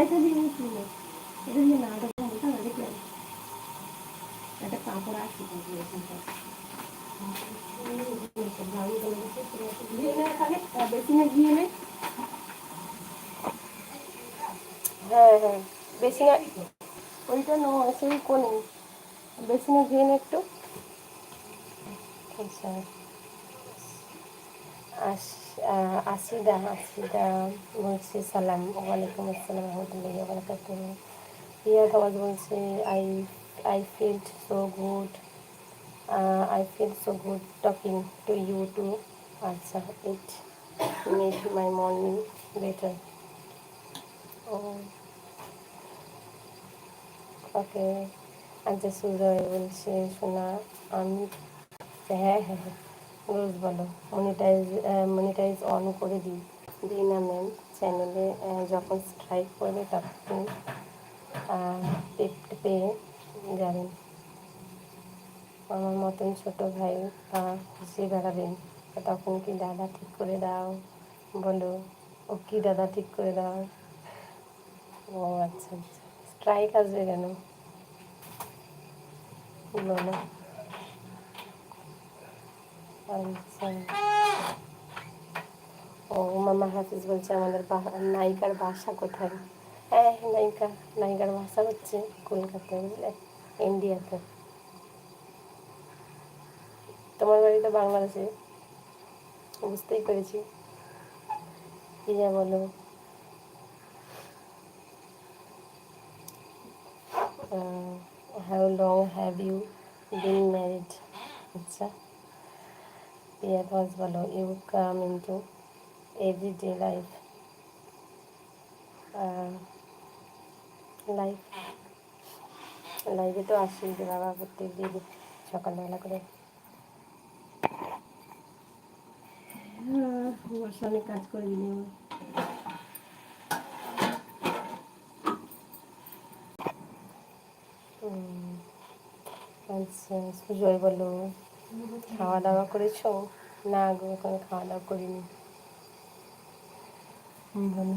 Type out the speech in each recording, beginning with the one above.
এটা দিয়ে ছিল এটা দিয়ে না ওটা বলতে না দেখলাম একটা কাপড় নে হ্যাঁ হ্যাঁ। বেসিনে ওইটা নয় সেই কোনে গিয়ে নে একটু। আচ্ছা। আসিদা আসিদা বলছি, সালাম ওয়ালাইকুম আসসালাম রহমতুল্লাহ বারাকাত প্রিয়া আওয়াজ বলছে, I I feel so good I feel so good talking to you too আচ্ছা it made my morning better okay আচ্ছা সুজয় বলছে শোনা আমি হ্যাঁ হ্যাঁ হ্যাঁ। রোজ বলো মনিটাইজ মনিটাইজ অন করে দিই। দিই না ম্যাম চ্যানেলে যখন স্ট্রাইক করবে তখন টিপট পেয়ে যাবেন আমার মতন ছোট ভাই খুশি বেড়াবেন। তখন কি দাদা ঠিক করে দাও? বলো, ও কি দাদা ঠিক করে দাও? ও আচ্ছা আচ্ছা। স্ট্রাইক আসবে কেন? বলো আচ্ছা। ও মামা হাফিজ বলছে আমাদের নায়িকার বাসা কোথায়? হ্যাঁ নায়িকা, নায়িকার বাসা হচ্ছে কলকাতায় বুঝলে? ইন্ডিয়াতে। তোমার বাড়ি তো বাংলাদেশে। বুঝতেই পেরেছি। যা বলো। How long have you been married আচ্ছা। Dear thoughts below, you come into everyday life. Life লাইফে তো আসি যে বাবা প্রত্যেক দিন সকালবেলা করে বর্ষা অনেক কাজ করে দিলি আচ্ছা সুজয় বলো খাওয়া দাওয়া করেছ? না গো এখন খাওয়া দাওয়া করিনি বলো।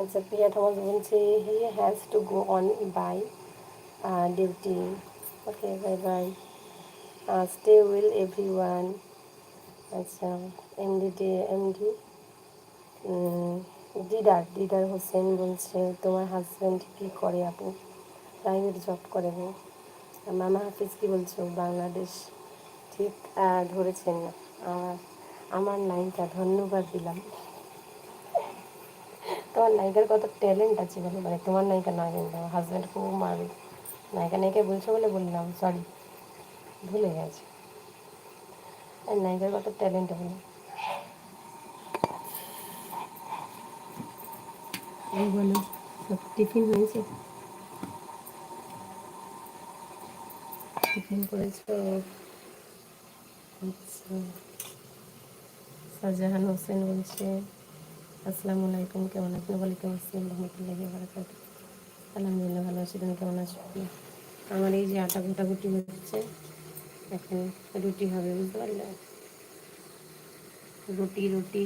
আচ্ছা প্রিয়া থমাস বলছে he has to go on by duty okay bye bye stay will every one আচ্ছা এমডি এমডি দিদার দিদার হোসেন বলছে, তোমার হাজব্যান্ড কী করে আপু? প্রাইভেট জব করে মামা হাফিজ কী বলছো বাংলাদেশ ঠিক ধরেছেন আমার আমার লাইনটা ধন্যবাদ দিলাম। তোমার নায়িকার কত ট্যালেন্ট আছে বলো? মানে তোমার নায়িকা নয় কিন্তু আমার হাজব্যান্ড খুব মারবে। নায়িকা নায়িকা বলছো বলে বললাম সরি ভুলে গেছে। আর নায়িকার কত ট্যালেন্ট বলো? বলো, সব টিফিন হয়েছে? টিফিন করেছ? আচ্ছা। শাহজাহান হোসেন বলছে। আসসালামু আলাইকুম, কেমন আছেন? ওয়ালাইকুম আসসালাম রহমতুল্লাহ বারাকাত আলহামদুলিল্লাহ ভালো আছি, তুমি কেমন আছো? আমার এই যে আটা গোটা গুটি হচ্ছে, এখন রুটি হবে, বুঝতে পারলে? রুটি রুটি।